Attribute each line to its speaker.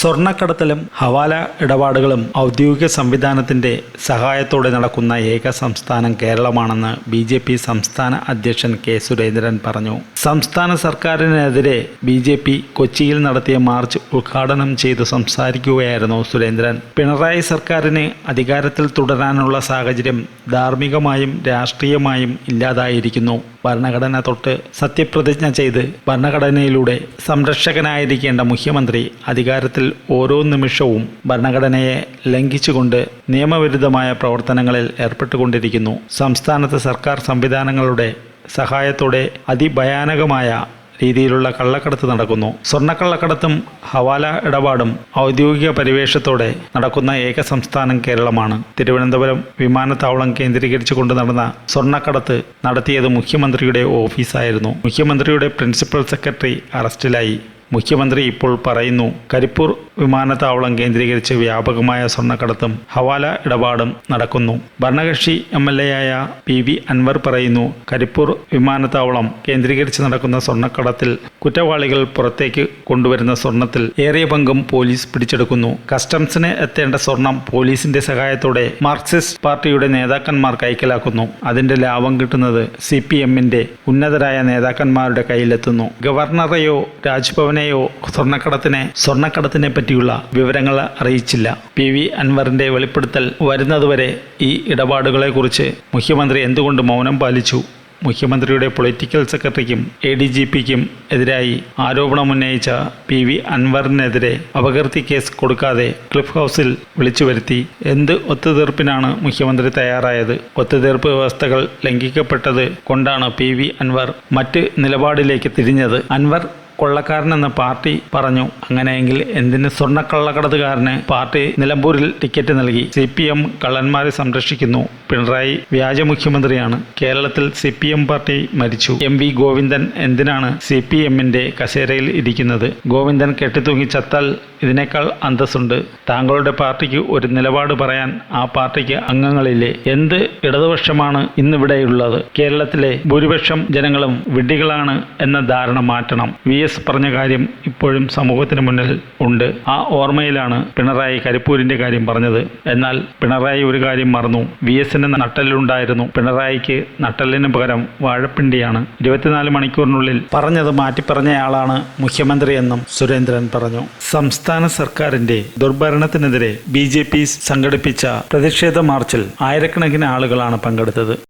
Speaker 1: സ്വർണക്കടത്തലും ഹവാല ഇടപാടുകളും ഔദ്യോഗിക സംവിധാനത്തിന്റെ സഹായത്തോടെ നടക്കുന്ന ഏക സംസ്ഥാനം കേരളമാണെന്ന് ബി ജെ പി സംസ്ഥാന അധ്യക്ഷൻ കെ സുരേന്ദ്രൻ പറഞ്ഞു. സംസ്ഥാന സർക്കാരിനെതിരെ ബി ജെ പി കൊച്ചിയിൽ നടത്തിയ മാർച്ച് ഉദ്ഘാടനം ചെയ്തു സംസാരിക്കുകയായിരുന്നു സുരേന്ദ്രൻ. പിണറായി സർക്കാരിന് അധികാരത്തിൽ തുടരാനുള്ള സാഹചര്യം ധാർമ്മികമായും രാഷ്ട്രീയമായും ഇല്ലാതായിരിക്കുന്നു. ഭരണഘടന തൊട്ട് സത്യപ്രതിജ്ഞ ചെയ്ത് ഭരണഘടനയിലൂടെ സംരക്ഷകനായിരിക്കേണ്ട മുഖ്യമന്ത്രി അധികാരത്തിൽ ഓരോ നിമിഷവും ഭരണഘടനയെ ലംഘിച്ചുകൊണ്ട് നിയമവിരുദ്ധമായ പ്രവർത്തനങ്ങളിൽ ഏർപ്പെട്ടുകൊണ്ടിരിക്കുന്നു. സംസ്ഥാനത്ത് സർക്കാർ സംവിധാനങ്ങളുടെ സഹായത്തോടെ അതിഭയാനകമായ രീതിയിലുള്ള കള്ളക്കടത്ത് നടക്കുന്നു. സ്വർണക്കള്ളക്കടത്തും ഹവാല ഇടപാടും ഔദ്യോഗിക പരിവേഷത്തോടെ നടക്കുന്ന ഏക സംസ്ഥാനം കേരളമാണ്. തിരുവനന്തപുരം വിമാനത്താവളം കേന്ദ്രീകരിച്ചു കൊണ്ട് നടന്ന സ്വർണക്കടത്ത് നടത്തിയത് മുഖ്യമന്ത്രിയുടെ ഓഫീസായിരുന്നു. മുഖ്യമന്ത്രിയുടെ പ്രിൻസിപ്പൽ സെക്രട്ടറി അറസ്റ്റിലായി. മുഖ്യമന്ത്രി ഇപ്പോൾ പറയുന്നു കരിപ്പൂർ വിമാനത്താവളം കേന്ദ്രീകരിച്ച് വ്യാപകമായ സ്വർണക്കടത്തും ഹവാല ഇടപാടും നടക്കുന്നു. ഭരണകക്ഷി എം എൽ എ ആയ പി വി അൻവർ പറയുന്നു കരിപ്പൂർ വിമാനത്താവളം കേന്ദ്രീകരിച്ച് നടക്കുന്ന സ്വർണക്കടത്തിൽ കുറ്റവാളികൾ പുറത്തേക്ക് കൊണ്ടുവരുന്ന സ്വർണത്തിൽ ഏറിയ പങ്കും പോലീസ് പിടിച്ചെടുക്കുന്നു. കസ്റ്റംസിന് എത്തേണ്ട സ്വർണം പോലീസിന്റെ സഹായത്തോടെ മാർക്സിസ്റ്റ് പാർട്ടിയുടെ നേതാക്കന്മാർ കൈക്കലാക്കുന്നു അതിന്റെ ലാഭം കിട്ടുന്നത് സി പി എമ്മിന്റെ ഉന്നതരായ നേതാക്കന്മാരുടെ കയ്യിലെത്തുന്നു. ഗവർണറെയോ രാജ്ഭവനെയോ സ്വർണക്കടത്തിനെ സ്വർണക്കടത്തിനെ പറ്റിയുള്ള വിവരങ്ങൾ അറിയിച്ചില്ല. പി വി അൻവറിന്റെ വെളിപ്പെടുത്തൽ വരുന്നതുവരെ ഈ ഇടപാടുകളെക്കുറിച്ച് മുഖ്യമന്ത്രി എന്തുകൊണ്ട് മൗനം പാലിച്ചു? മുഖ്യമന്ത്രിയുടെ പൊളിറ്റിക്കൽ സെക്രട്ടറിക്കും എ ഡി ജി പിക്കും എതിരായി ആരോപണമുന്നയിച്ച പി വി അൻവറിനെതിരെ അപകീർത്തി കേസ് കൊടുക്കാതെ ക്ലിഫ് ഹൗസിൽ വിളിച്ചു വരുത്തി. എന്ത് ഒത്തുതീർപ്പിനാണ് മുഖ്യമന്ത്രി തയ്യാറായത്? ഒത്തുതീർപ്പ് വ്യവസ്ഥകൾ ലംഘിക്കപ്പെട്ടത് കൊണ്ടാണ് പി വി അൻവർ മറ്റ് നിലപാടിലേക്ക് തിരിഞ്ഞത്. അൻവർ കൊള്ളക്കാരനെന്ന് പാർട്ടി പറഞ്ഞു അങ്ങനെയെങ്കിൽ എന്തിന് സ്വർണക്കള്ളക്കടത്തുകാരന് പാർട്ടി നിലമ്പൂരിൽ ടിക്കറ്റ് നൽകി? സി പി എം കള്ളന്മാരെ സംരക്ഷിക്കുന്നു. പിണറായി വ്യാജ മുഖ്യമന്ത്രിയാണ്. കേരളത്തിൽ സി പി എം പാർട്ടി മരിച്ചു. എം വി ഗോവിന്ദൻ എന്തിനാണ് സി പി എമ്മിന്റെ കസേരയിൽ ഇരിക്കുന്നത്? ഗോവിന്ദൻ കെട്ടിത്തൂങ്ങി ചത്താൽ ഇതിനേക്കാൾ അന്തസ്സുണ്ട്. താങ്കളുടെ പാർട്ടിക്ക് ഒരു നിലപാട് പറയാൻ ആ പാർട്ടിക്ക് അംഗങ്ങളില്ലേ? എന്ത് ഇടതുപക്ഷമാണ് ഇന്നിവിടെയുള്ളത്? കേരളത്തിലെ ഭൂരിപക്ഷം ജനങ്ങളും വിഡ്ഢികളാണ് എന്ന ധാരണ മാറ്റണം. വി. എസ് പറഞ്ഞ കാര്യം ഇപ്പോഴും സമൂഹത്തിന് മുന്നിൽ ഉണ്ട്. ആ ഓർമ്മയിലാണ് പിണറായി കരിപ്പൂരിന്റെ കാര്യം പറഞ്ഞത്. എന്നാൽ പിണറായി ഒരു കാര്യം മറന്നു. വി എസിന് നട്ടലുണ്ടായിരുന്നു. പിണറായിക്ക് നട്ടലിന് പകരം വാഴപ്പിണ്ടിയാണ് ഇരുപത്തിനാല് മണിക്കൂറിനുള്ളിൽ പറഞ്ഞത് മുഖ്യമന്ത്രി എന്നും സുരേന്ദ്രൻ പറഞ്ഞു. സംസ്ഥാന സർക്കാരിന്റെ ദുർഭരണത്തിനെതിരെ ബി ജെ പി സംഘടിപ്പിച്ച പ്രതിഷേധ മാർച്ചിൽ ആയിരക്കണക്കിന് ആളുകളാണ് പങ്കെടുത്തത്.